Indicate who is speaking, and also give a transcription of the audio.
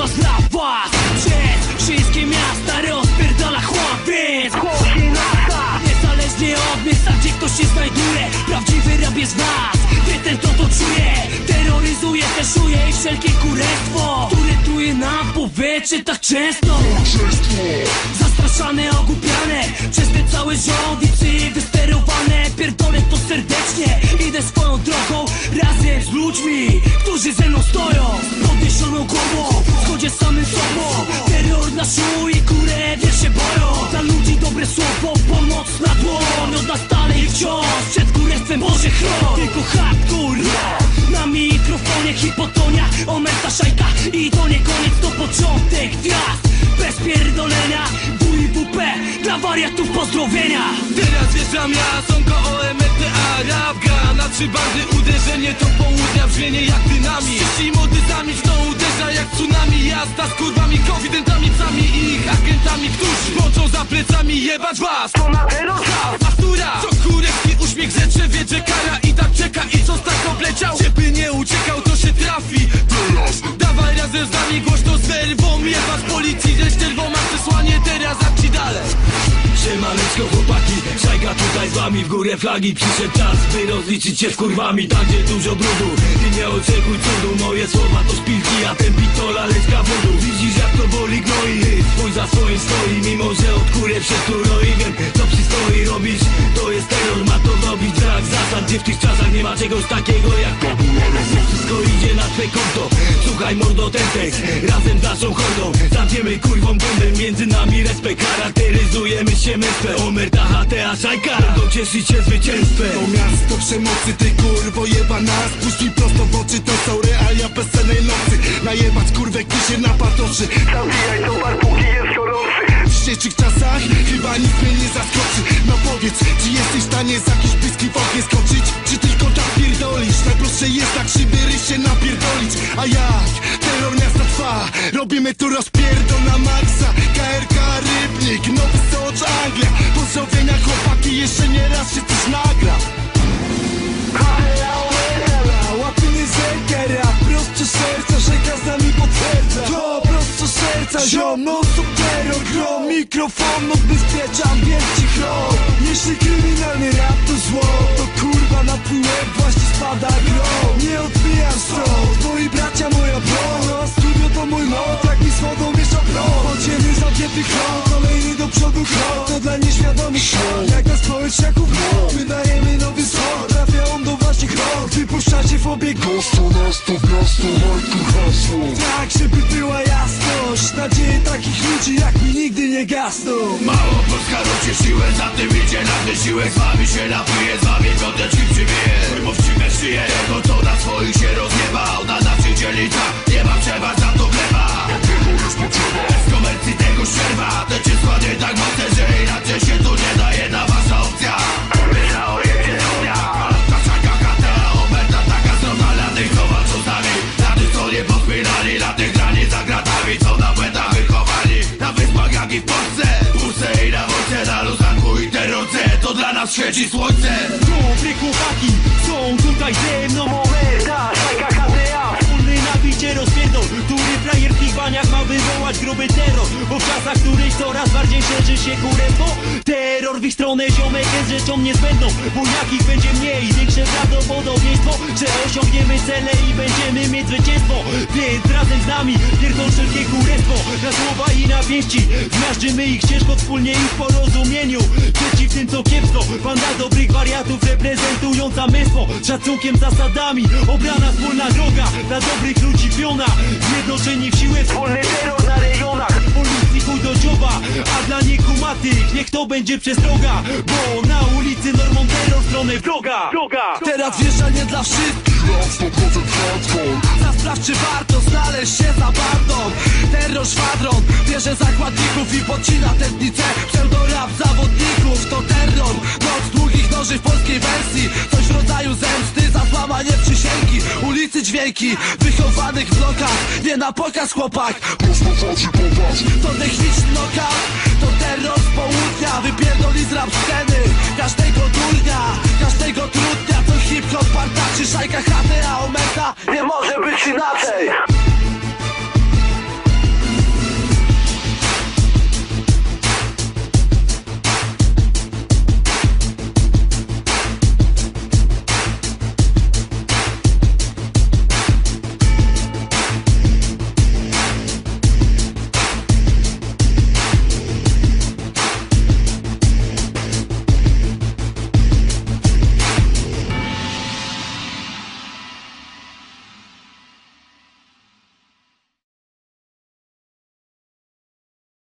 Speaker 1: nas dla was Przez wszystkie miasta rozpierdala chłop Więc Niezależnie od miejsca, gdzie ktoś się znajduje Prawdziwy rap jest w nas. Wie ten kto to czuje Teszuje i wszelkie kurestwo Które truje nam powietrze tak często. Zastraszane, ogłupiane Przez te całe rząd i psy wysterowane. Pierdolę to serdecznie Idę swoją drogą razem z ludźmi Którzy ze mną stoją. Z podniesioną głową W samym sobą. Terror na szuj i kurę wiesz się boją. Dla ludzi dobre słowo, pomoc na dłoń. Od nas dalej wciąż przed kurestwem Boże chron. Tylko hardcore Na hipotonia Omerta szajka i to nie koniec To początek gwiazd. Bez pierdolenia WIWP Dla wariatów pozdrowienia.
Speaker 2: Teraz wjeżdżam ja, sąko OMTA Rabga na trzy bandy uderzenie to południa brzmienie jak dynamit. Ci młody zamilcz to uderza jak tsunami. Jazda z kurwami, konfidentami, psami i ich agentami Którzy mączą za plecami jebać was. To na Mastura, co kurewski uśmiech zetrze wie, że kara i tak czeka. I co tak obleciał, żeby nie uciekał nerwą Jebać policji ze ścierwą, masz przesłanie teraz a ci dalej.
Speaker 1: Siemaneczko chłopaki, szajka tutaj z wami W górę flagi przyszedł czas, by rozliczyć się z kurwami Tam gdzie dużo brudu. I nie oczekuj cudu Moje słowa to szpilki, a ten pitola lecka wodu. Widzisz jak to boli gnoi, swój za swoim stoi Mimo że od kurę przez i wiem co przystoi robić To jest terror, ma to robić brak zasad Gdzie w tych czasach nie ma czegoś takiego jak tabularne Wszystko idzie na twe konto Słuchaj mordo ten tekst, razem z naszą hordą. Zamkniemy kurwą gębę, między nami respekt. Charakteryzujemy się męstwem Omerta, HTA, szajka. Będą cieszyć się zwycięstwem.
Speaker 3: To miasto przemocy, ty kurwo jebana Spójrz mi prosto w oczy, to są realia bezcennej nocy. Najebać kurwę, gdy się napatoczy
Speaker 4: Zabijaj towar, póki jest gorący.
Speaker 3: W dzisiejszych czasach chyba nic mnie nie zaskoczy. No powiedz, czy jesteś w stanie z jakiejś bliskiej w ognie skoczyć? Czy tylko tak pierdolisz? Najprostsze jest tak A jak? Terror miasta trwa. Robimy tu rozpierdol na maksa KRK Rybnik, Nowy Socz, Anglia. Pozdrowienia chłopaki, jeszcze nie raz się coś nagra. Łapiny zekera, prosto serca, rzeka z nami potwierdza. To prosto serca, ziom, no terror, grom Mikrofon odbezpieczam, wielki chrom Jeśli kryminalny rap to kurwa na twój łeb właśnie spada grom Nie odbijam stąd, moi bracia, moja broń rąk Wypuszczacie w obieg
Speaker 5: Miasto, miasto, miasto, majku hasło
Speaker 3: tak, żeby była jasność. Nadzieje takich ludzi jak mi nigdy nie gasną.
Speaker 2: Mało Polska rośnie siłę, za tym idzie na wysiłek Z wami się napije, z wami piąteczki przybije Wymówcimy szyję, tego co na swoich się rozjebał Na naszych dzielnicach nie ma trzeba za to gleba Bez komercji tego ścierwa Te cię składnie i Polsce Puste i na wojce Na luzanku i terrorce To dla nas świeci słońce.
Speaker 1: Dobre chłopaki są tutaj ze mną szerzy się kurestwo Terror w ich stronę ziomek jest rzeczą niezbędną. Bo jakich będzie mniej, większe prawdopodobieństwo Że osiągniemy cele i będziemy mieć zwycięstwo. Więc razem z nami pierdol wszelkie kurestwo Na słowa i na pięści Zmiażdżymy ich ciężko wspólnie i w porozumieniu. Przeciw tym co kiepsko. Banda dobrych wariatów reprezentująca męstwo. Szacunkiem, zasadami Obrana wspólna droga Dla dobrych ludzi piona. Zjednoczeni w siłę Wspólny terror A dla niekumatych niech to będzie przestroga Bo na ulicy normą terror w stronę wroga.
Speaker 3: Teraz wjeżdżanie dla wszystkich. Za sprawdź czy warto znaleźć się za bandą. Terror szwadron bierze zakładników i podcina tętnicę. Pseudorap zawodników to terror. Noc długich noży w polskiej wersji. Coś w rodzaju zemsty za złamanie przysięgi.
Speaker 2: Ulicy dźwięki Wychowanych w blokach, nie na pokaz chłopak. To techniczny knockout, Szajka, HTA, ometa Nie może być inaczej